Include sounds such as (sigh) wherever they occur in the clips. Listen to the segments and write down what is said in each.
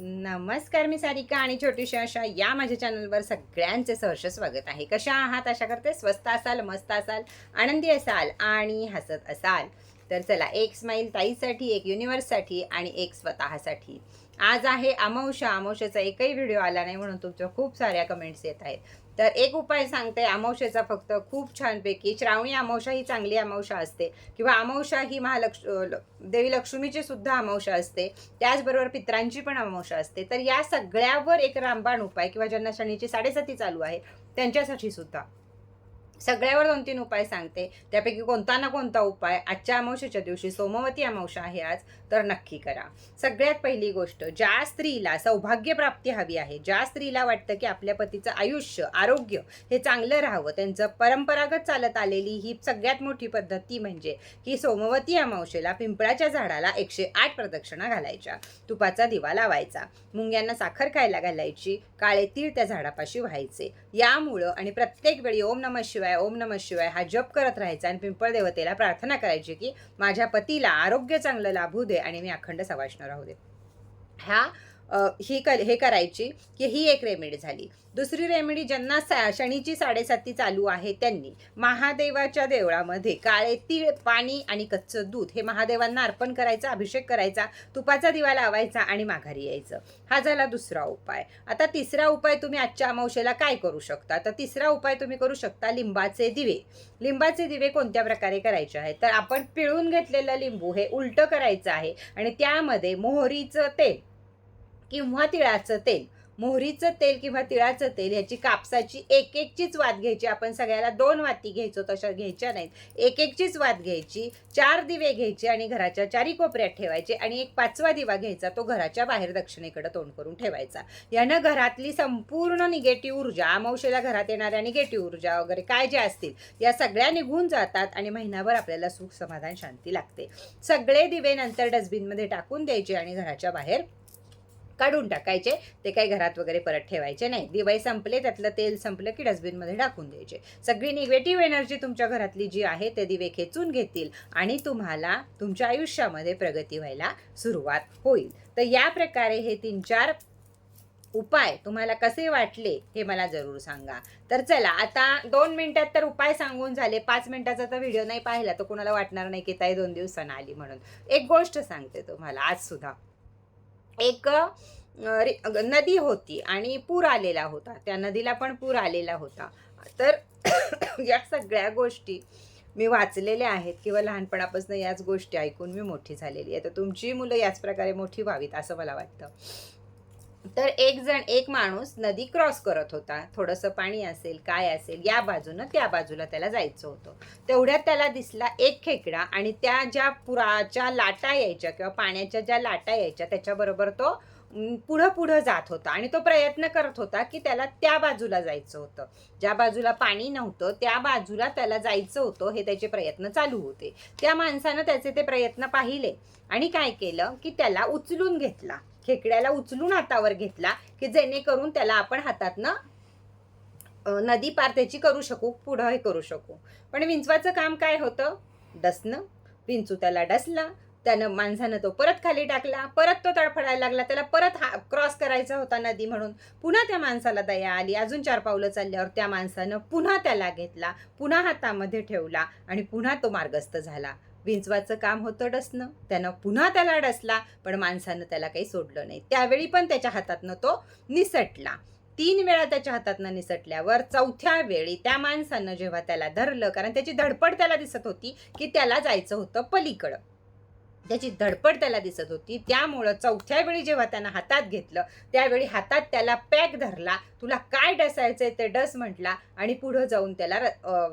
नमस्कार मी सारिका आणि छोटीशी अशा या माझ्या चॅनलवर सगळ्यांचे सहर्ष स्वागत आहे. कशा आहात? आशा करते स्वस्त असाल मस्त असाल आनंदी असाल आणि हसत असाल. तर चला एक स्माईल ताईसाठी एक युनिवर्ससाठी आणि एक स्वतःसाठी. आज आहे अमावश्या अमावश्याचा एकही व्हिडिओ आला नाही म्हणून तुमच्या खूप साऱ्या कमेंट्स येत आहेत. तर एक उपाय सांगते अमावशेचा फक्त. खूप छानपैकी श्रावणी अमावशा ही चांगली अमावशा असते. किंवा अमावशा ही महालक्ष देवी लक्ष्मीची सुद्धा अमावस्या असते. त्याचबरोबर पित्रांची पण अमावशा असते. तर या सगळ्यावर एक रामबाण उपाय किंवा ज्यांना शनीची साडेसाती चालू आहे त्यांच्यासाठी सुद्धा. सगळ्यावर दोन तीन उपाय सांगते. त्यापैकी कोणता ना कोणता उपाय आजच्या अमावशेच्या दिवशी सोमवती अमावशा आहे आज तर नक्की करा. सगळ्यात पहिली गोष्ट ज्या स्त्रीला सौभाग्य प्राप्ती हवी आहे ज्या स्त्रीला वाटतं की आपल्या पतीचं आयुष्य आरोग्य हे चांगलं राहावं त्यांचं परंपरागत चालत आलेली ही सगळ्यात मोठी पद्धती म्हणजे की सोमवती अमावशेला पिंपळाच्या झाडाला एकशे आठ प्रदक्षिणा घालायच्या. तुपाचा दिवा लावायचा. मुंग्यांना साखर खायला घालायची. काळे तीळ त्या झाडापाशी व्हायचे. यामुळं आणि प्रत्येक वेळी ओम नम शिवाय ओम नम शिवाय हा जप करत राहायचा आणि पिंपळ देवतेला प्रार्थना करायची की माझ्या पतीला आरोग्य चांगलं लाभू दे आणि मी अखंड सवाष्ण राहू दे. ह्या ही क हे करायची की ही एक रेमेडी झाली. दुसरी रेमेडी ज्यांना सा शनीची साडेसाती चालू आहे त्यांनी महादेवाच्या देवळामध्ये काळे तीळ पाणी आणि कच्चं दूध हे महादेवांना अर्पण करायचं अभिषेक करायचा तुपाचा दिवा लावायचा आणि माघारी यायचं. हा झाला दुसरा उपाय. आता तिसरा उपाय तुम्ही आजच्या अमावशेला काय करू शकता? तर तिसरा उपाय तुम्ही करू शकता लिंबाचे दिवे. लिंबाचे दिवे कोणत्या प्रकारे करायचे आहेत? तर आपण पिळून घेतलेलं लिंबू हे उलटं करायचं आहे आणि त्यामध्ये मोहरीचं तेल किंवा तिळाचं तेल. मोहरीचं तेल किंवा तिळाचं तेल ह्याची कापसाची एक एकचीच वात घ्यायची. आपण सगळ्याला दोन वाती घ्यायचो तशा घ्यायच्या नाहीत. एक एकचीच वात घ्यायची चार दिवे घ्यायचे आणि घराच्या चारी कोपऱ्यात ठेवायचे आणि एक पाचवा दिवा घ्यायचा तो घराच्या बाहेर दक्षिणेकडे तोंड करून ठेवायचा. यानं घरातली संपूर्ण निगेटिव्ह ऊर्जा अमावशेला घरात येणाऱ्या निगेटिव्ह ऊर्जा वगैरे काय ज्या असतील या सगळ्या निघून जातात आणि महिनाभर आपल्याला सुख समाधान शांती लागते. सगळे दिवे नंतर डस्टबिनमध्ये टाकून द्यायचे आणि घराच्या बाहेर काढून टाकायचे. ते काही घरात वगैरे परत ठेवायचे नाही. दिवाळी संपले त्यातलं तेल संपलं की डस्टबिनमध्ये टाकून द्यायचे. सगळी निगेटिव्ह एनर्जी तुमच्या घरातली जी आहे ते दिवे खेचून घेतील आणि तुम्हाला तुमच्या आयुष्यामध्ये प्रगती व्हायला सुरुवात होईल. तर या प्रकारे हे तीन चार उपाय तुम्हाला कसे वाटले हे मला जरूर सांगा. तर चला आता दोन मिनिटात तर उपाय सांगून झाले. पाच मिनिटाचा तर व्हिडिओ नाही पाहिला तर कोणाला वाटणार नाही की ताई दोन दिवसांना आली म्हणून. एक गोष्ट सांगते तुम्हाला आज सुद्धा. एक नदी होती आणि पूर आलेला होता. त्या नदीला पण पूर आलेला होता. तर (coughs) या सगळ्या गोष्टी मी वाचलेल्या आहेत किंवा लहानपणापासून याच गोष्टी ऐकून मी मोठी झालेली आहे. तर तुमची मुलं याच प्रकारे मोठी व्हावीत असं मला वाटतं. तर एक जण एक माणूस नदी क्रॉस करत होता. थोडंसं पाणी असेल काय असेल या बाजूनं त्या बाजूला त्याला जायचं होतं. तेवढ्यात त्याला दिसला एक खेकडा आणि त्या ज्या पुराच्या लाटा यायच्या किंवा पाण्याच्या ज्या लाटा यायच्या त्याच्याबरोबर तो पुढं पुढं जात होता आणि तो प्रयत्न करत होता की त्याला त्या बाजूला जायचं होतं. ज्या बाजूला पाणी नव्हतं त्या बाजूला त्याला जायचं होतं हे त्याचे प्रयत्न चालू होते. त्या माणसानं त्याचे ते प्रयत्न पाहिले आणि काय केलं की त्याला उचलून घेतला. खेकड्याला उचलून हातावर घेतला की जेणेकरून त्याला आपण हातातनं नदी पार त्याची करू शकू पुढं हे करू शकू. पण विंचवाचं काम काय होतं? डसणं. विंचू त्याला डसला. त्यानं माणसानं तो परत खाली टाकला परत तो तडफडायला लागला त्याला परत हा क्रॉस करायचा होता नदी म्हणून. पुन्हा त्या माणसाला दया आली. अजून चार पावलं चालल्यावर त्या माणसानं पुन्हा त्याला घेतला पुन्हा हातामध्ये ठेवला आणि पुन्हा तो मार्गस्थ झाला. विंचवाचं काम होतं डसणं. त्यानं पुन्हा त्याला डसला पण माणसानं त्याला काही सोडलं नाही. त्यावेळी पण त्याच्या हातातनं तो निसटला. तीन वेळा त्याच्या हातातनं निसटल्यावर चौथ्या वेळी त्या माणसानं जेव्हा त्याला धरलं कारण त्याची धडपड त्याला दिसत होती की त्याला जायचं होतं पलीकडं. त्याची धडपड त्याला दिसत होती. त्यामुळं चौथ्या वेळी जेव्हा त्यानं हातात घेतलं त्यावेळी हातात त्याला पॅक धरला तुला काय डसायचंय ते डस म्हटला आणि पुढं जाऊन त्याला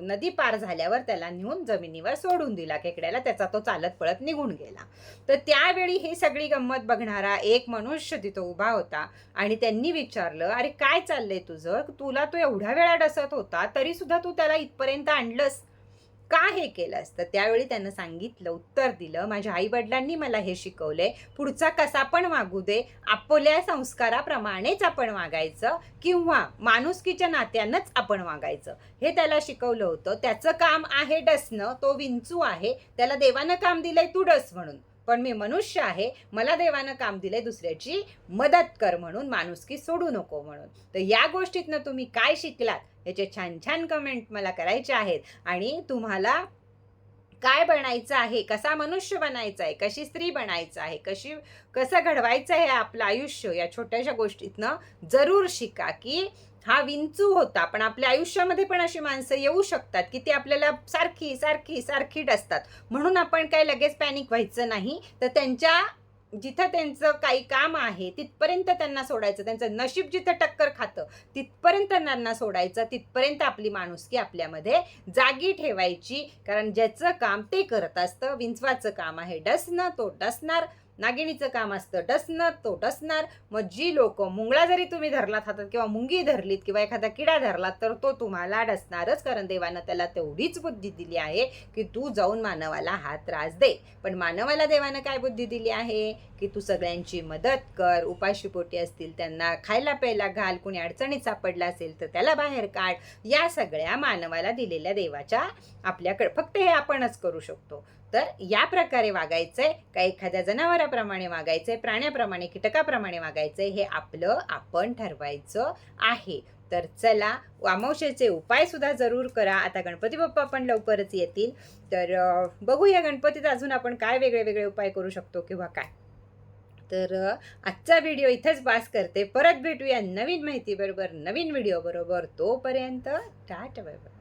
नदी पार झाल्यावर त्याला नेऊन जमिनीवर सोडून दिला खेकड्याला त्याचा तो चालत पळत निघून गेला. तर त्यावेळी ही सगळी गंमत बघणारा एक मनुष्य तिथं उभा होता आणि त्यांनी विचारलं अरे काय चाललंय तुझं? तुला तो एवढ्या वेळा डसत होता तरी सुद्धा तू त्याला इथपर्यंत आणलंस? का हे केलंस तर त्यावेळी त्यानं सांगितलं उत्तर दिलं. माझ्या आई वडिलांनी मला हे शिकवलंय. पुढचा कसा पण वागू दे आपल्या संस्काराप्रमाणेच आपण वागायचं किंवा माणुसकीच्या नात्यानंच आपण वागायचं. हे त्याला शिकवलं होतं. त्याचं काम आहे डसणं तो विंचू आहे. त्याला देवानं काम दिलंय तू डस म्हणून. पण मी मनुष्य आहे मला देवानं काम दिलंय दुसऱ्याची मदत कर म्हणून माणुसकी सोडू नको म्हणून. तर या गोष्टीतनं तुम्ही काय शिकलात याचे छान छान कमेंट मला करायचे आहेत. आणि तुम्हाला काय बनायचं आहे कसा मनुष्य बनायचा आहे कशी स्त्री बनायचं आहे कशी कसं घडवायचं आहे आपलं आयुष्य या छोट्याशा गोष्टीतनं जरूर शिका की हा विंचू होता पण आपल्या आयुष्यामध्ये पण अशी माणसं येऊ शकतात की ती आपल्याला सारखी सारखी सारखी डसतात म्हणून आपण काय लगेच पॅनिक व्हायचं नाही. तर त्यांच्या जिथं त्यांचं काही काम आहे तिथपर्यंत त्यांना सोडायचं. त्यांचं नशीब जिथं टक्कर खातं तिथपर्यंत त्यांना सोडायचं. तिथपर्यंत आपली माणुसकी आपल्यामध्ये जागी ठेवायची. कारण ज्याचं काम ते करत असतं विंचवाचं काम आहे. डसणं तो डसणार नागिणीचं काम असतं डसणार तो डसणार मग जी लोक मुंगळा जरी तुम्ही धरलात हातात किंवा मुंगी धरलीत किंवा एखादा किडा धरलात तर तो तुम्हाला डसणारच. कारण देवानं त्याला तेवढीच बुद्धी दिली आहे की तू जाऊन मानवाला हा त्रास दे. पण मानवाला देवानं काय बुद्धी दिली आहे? की तू सगळ्यांची मदत कर उपाशीपोटी असतील त्यांना खायला प्यायला घाल कुणी अडचणीत सापडला असेल तर त्याला बाहेर काढ. या सगळ्या मानवाला दिलेल्या देवाच्या आपल्याकडे. फक्त हे आपणच करू शकतो. तर या प्रकारे वागायचंय का एखाद्या जनावराप्रमाणे वागायचंय प्राण्याप्रमाणे कीटकाप्रमाणे वागायचंय हे आपलं आपण ठरवायचं आहे. तर चला अमावस्येचे उपाय सुद्धा जरूर करा. आता गणपती बाप्पा पण लवकरच येतील. तर बघूया गणपतीत अजून आपण काय वेगळे वेगळे उपाय करू शकतो किंवा काय? तर आजचा व्हिडिओ इथंच पास करते. परत भेटूया नवीन माहितीबरोबर नवीन व्हिडिओबरोबर तोपर्यंत टाटा बाय बाय